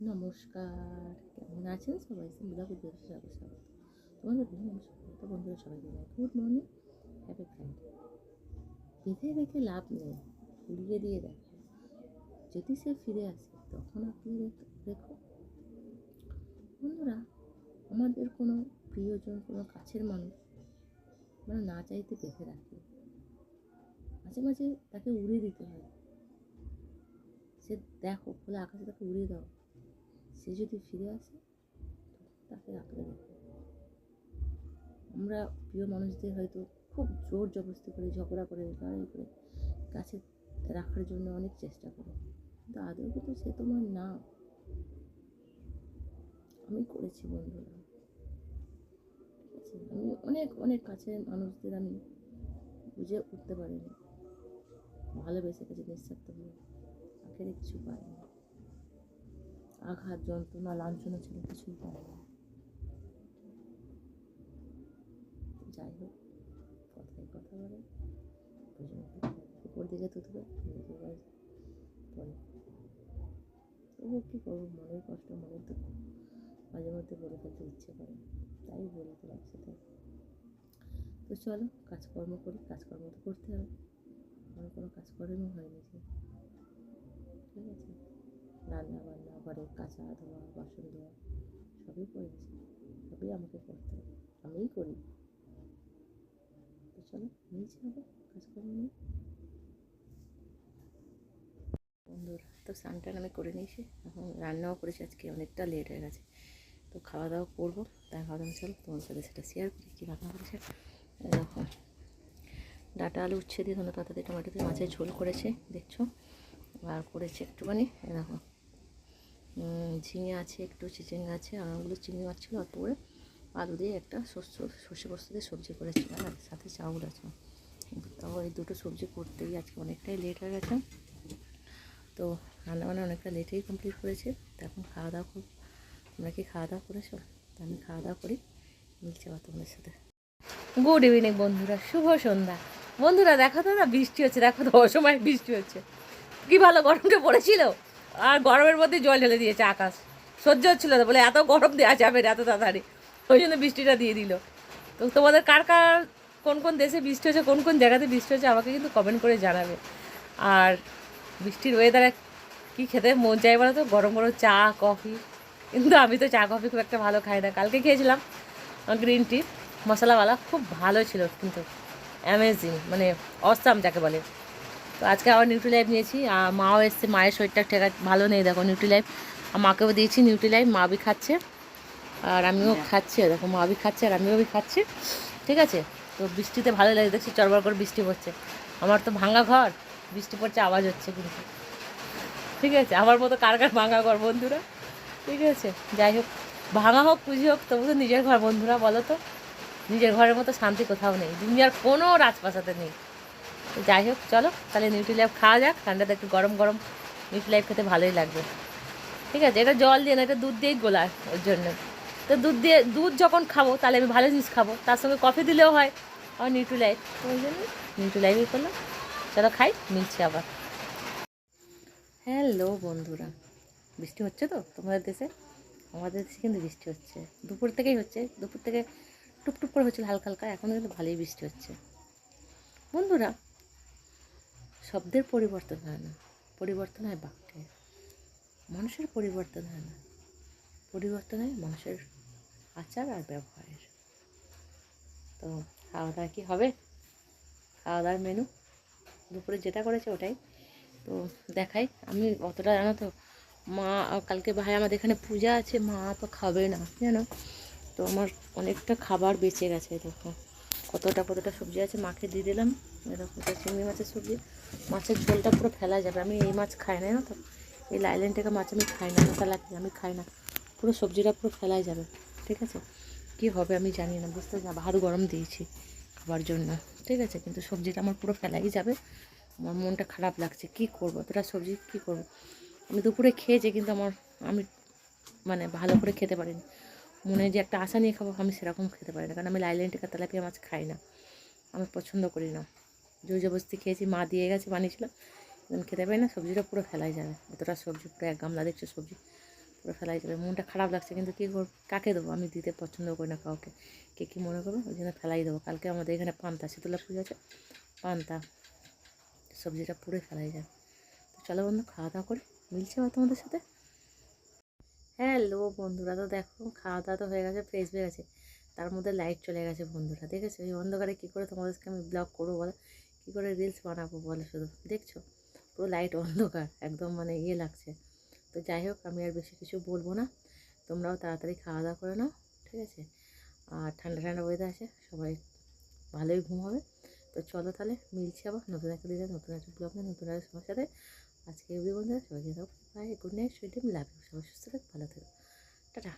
নমস্কার, কেমন আছেন সবাই? পুজোর স্বাগত স্বাগত। তোমাদের তো বন্ধুরা সবাইকে গুড মর্নিং, হ্যাপি ফ্রাইডে। বেঁধে রেখে লাভ নেই, উড়িয়ে দিয়ে দেখো। যদি সে ফিরে আসে, তখন আপনি রেখো। বন্ধুরা, আমাদের কোনো প্রিয়জন, কোনো কাছের মানুষ আমরা না চাইতে বেঁধে রাখি। মাঝে মাঝে তাকে উড়িয়ে দিতে হয়। সে দেখো, খোলা আকাশে তাকে উড়িয়ে দাও। সে যদি ফিরে আসে তাকে আঁকড়ে দেখো আমরা প্রিয় মানুষদের হয়তো খুব জোর জবরদস্তি করে, ঝগড়া করে, লড়াই করে কাছে রাখার জন্য অনেক চেষ্টা করি। কিন্তু আদৌ কিন্তু সে তোমার না। আমি করেছি বন্ধুরা। ঠিক আছে? আমি অনেক অনেক কাছের মানুষদের আমি বুঝে উঠতে পারিনি। ভালোবেসে গেছে, নিঃস্বার্থভাবে। আখেরে কিছু পাইনি আঘাত, যন্ত্রণা, লাঞ্ছনা ছিল কিছুই পায় না। যাই হোক, কথায় কথা বলে। উপর দিকে তুতবে পরে। তবুও কী করব? মনের কষ্ট, মনের দুঃখ মাঝে মধ্যে বলে ফেলতে ইচ্ছে করে। তাই বলে তো একসাথে তো চলো, কাজকর্ম করি, কাজকর্ম তো করতে হবে। আমার কোনো কাজকর্মও হয়নি ঠিক আছে? রান্না বান্না ঘরের কাঁচা ধোয়া, বাসন ধোয়া, সবই করেছি সবই আমাকে করতে হবে। আমিই করি। তো চলো নিয়েছি হবে কাজকর্ম নিয়ে। বন্ধুরা, তো স্নানটান আমি করে নিয়েছি। এখন রান্নাও করেছি, আজকে অনেকটা লেট হয়ে গেছে। তো খাওয়া দাওয়া করব। তাই ভাবলাম চলো তোমার সাথে সেটা শেয়ার করি, কী রান্না করেছে। দেখো, ডাটা আলু উচ্ছে দিয়ে ধনে পাতা দিয়ে টমেটো দিয়ে মাছের ঝোল করেছে, দেখছ? আর করেছে একটুখানি দেখো। ঝিঙে আছে, একটু চিচিঙ্গা আছে, আর ওগুলো চিংড়ি মাছ ছিল অত করে আলু দিয়ে একটা শস্য, সর্ষে পোস্ত দিয়ে সবজি করেছি আর সাথে চাউল আছে। তাও এই দুটো সবজি করতেই আজকে অনেকটাই লেট হয়ে গেছে। তো রান্না রান্নাবান্না অনেকটা লেটেই কমপ্লিট করেছে। তো এখন খাওয়া দাওয়া করব। তোমরা কি খাওয়া দাওয়া করেছ? তো আমি খাওয়া দাওয়া করি, মিলছে আবার তোমাদের সাথে। গুড ইভিনিং বন্ধুরা, শুভ সন্ধ্যা। বন্ধুরা, দেখো তো না, বৃষ্টি হচ্ছে, দেখো তো, অসময় বৃষ্টি হচ্ছে। কি ভালো গরমটা পড়েছিল? আর গরমের মধ্যে জল ঢেলে দিয়েছে আকাশ। সহ্য হচ্ছিল না, বলে এত গরম দেওয়া যাবে এত তাড়াতাড়ি। ওই জন্য বৃষ্টিটা দিয়ে দিল। তো তোমাদের কার কার, কোন কোন দেশে বৃষ্টি হচ্ছে কোন কোন জায়গাতে বৃষ্টি হচ্ছে আমাকে কিন্তু কমেন্ট করে জানাবে। আর বৃষ্টির ওয়েদারে কী খেতে মন চাই বলো তো? গরম গরম চা, কফি। কিন্তু আমি তো চা, কফি খুব একটা ভালো খাই না। কালকে খেয়েছিলাম গ্রিন টি মশলাওয়ালা খুব ভালো ছিল কিন্তু অ্যামেজিং মানে অসাম যাকে বলে। তো আজকে আবার নিউট্রি লাইফ নিয়েছি। আর মাও এসছে মায়ের শরীরটা ঠেকা ভালো নেই দেখো নিউট্রি লাইফ আর মাকেও দিয়েছি নিউট্রি লাইফ মা বি খাচ্ছে। আর আমিও খাচ্ছি দেখো মা বি খাচ্ছে আর আমিও বি খাচ্ছি ঠিক আছে? তো বৃষ্টিতে ভালো লাগে দেখছি চরবার করে বৃষ্টি পড়ছে। আমার তো ভাঙা ঘর বৃষ্টি পড়ছে আওয়াজ হচ্ছে কিন্তু। ঠিক আছে? আমার মতো কার কার ভাঙা ঘর বন্ধুরা? ঠিক আছে? যাই হোক ভাঙা হোক পুঁজি হোক তবু তো নিজের ঘর বন্ধুরা বলো তো? নিজের ঘরের মতো শান্তি কোথাও নেই। দুনিয়ার কোনো রাজপ্রাসাতে নেই। যাই হোক, চলো, তাহলে নিউট্রি লাইফ খাওয়া যাক। ঠান্ডাতে একটু গরম গরম নিউট্রি লাইফ খেতে ভালোই লাগবে। ঠিক আছে, এটা জল দিয়ে না, এটা দুধ দিয়েই গোলায় ওর জন্য। তো দুধ দিয়ে, দুধ যখন খাব, তাহলে আমি ভালো জিনিস খাব। তার সঙ্গে কফি দিলেও হয় আর নিউট্রি লাইফ ওই জন্য নিউট্রি লাইফই করলাম। চলো খাই, মিলছি আবার। হ্যালো বন্ধুরা, বৃষ্টি হচ্ছে তো তোমাদের দেশে? আমাদের দেশে কিন্তু বৃষ্টি হচ্ছে। দুপুর থেকেই হচ্ছে, দুপুর থেকে টুপটুপ করে হচ্ছিল হালকা হালকা, এখন কিন্তু ভালোই বৃষ্টি হচ্ছে। বন্ধুরা শব্দের পরিবর্তন হয় না। পরিবর্তন হয় বাক্যের মানুষের পরিবর্তন হয় না। পরিবর্তন হয় মানুষের আচার আর ব্যবহারের। তো খাওয়া দাওয়া কি হবে? খাওয়া দাওয়ার মেনু দুপুরে যেটা করেছে ওটাই। তো দেখাই, আমি অতটা জানো তো, মা কালকে ভাই আমাদের এখানে পূজা আছে, মা তো খাবে না, জানো? তো আমার অনেকটা খাবার বেঁচে গেছে, দেখো। কতটা কতটা সবজি আছে, মাকে দিয়ে দিলাম। এরকম চিংড়ি মাছের সবজি। মাছের ঝোলটা পুরো ফেলা যাবে। আমি এই মাছ খাই না তো? এই লাইলেন থেকে মাছ আমি খাই না মশলা আমি খাই না। পুরো সবজিটা পুরো ফেলাই যাবে, ঠিক আছে? কী হবে আমি জানি না, বুঝতে পারছি আরও গরম দিয়েছি খাবার জন্য, ঠিক আছে? কিন্তু সবজিটা আমার পুরো ফেলাই যাবে। আমার মনটা খারাপ লাগছে। কী করব? এতটা সবজি, কী করব? আমি দুপুরে খেয়েছি, কিন্তু আমার, আমি মানে ভালো করে খেতে পারিনি। মনে যে একটা আশা নিয়ে খাব, আমি সেরকম খেতে পারি না। কারণ আমি লাইলেন টিকা তেলাপিয়া মাছ খাই না। আমি পছন্দ করি না। জোর জবস্তি খেয়েছি, মা দিয়ে গেছে বানিয়েছিলাম। এখন খেতে পারি না, সবজিটা পুরো ফেলাই যাবে। এতটা সবজি, পুরো এক গামলা দেখছ সবজি, পুরো ফেলাই যাবে। মনটা খারাপ লাগছে, কিন্তু কী করব, কাকে দেবো? আমি দিতে পছন্দ করি না কাউকে। কে কী মনে করব? ওই জন্য ফেলাই দেবো। কালকে আমাদের এখানে পান্তা, শীতলা পুজো আছে, পান্তা, সবজিটা পুরো ফেলাই যায় তো চলো বন্ধু, খাওয়া দাওয়া করে। মিলছে বা তোমাদের সাথে? হ্যালো বন্ধুরা, তো দেখো খাওয়া দাওয়া তো হয়ে গেছে ফ্রেশ হয়ে গেছে। তার মধ্যে লাইট চলে গেছে বন্ধুরা, দেখেছ? এই অন্ধকারে কী করে তোমাদেরকে আমি ব্লগ করব বলো? কী করে রিলস বানাবো বলো শুধু, দেখছ? পুরো লাইট অন্ধকার, একদম মানে ইয়ে লাগছে। তো যাই হোক, আমি আর বেশি কিছু বলব না। তোমরাও তাড়াতাড়ি খাওয়া দাওয়া করে নাও, ঠিক আছে? আর ঠান্ডা ঠান্ডা ওয়েদার আছে, সবাই ভালোই ঘুম হবে। তো চলো তাহলে, মিলছে আবার নতুন একটা দিনে, নতুন একটা ব্লগ নতুন একটা সাথে। আজকে এগুলি বন্ধুরা সবাইকে দাও bye good night sweet dreams love you সবাই সুস্থ থাকুন ভালো থাকুন টাটা।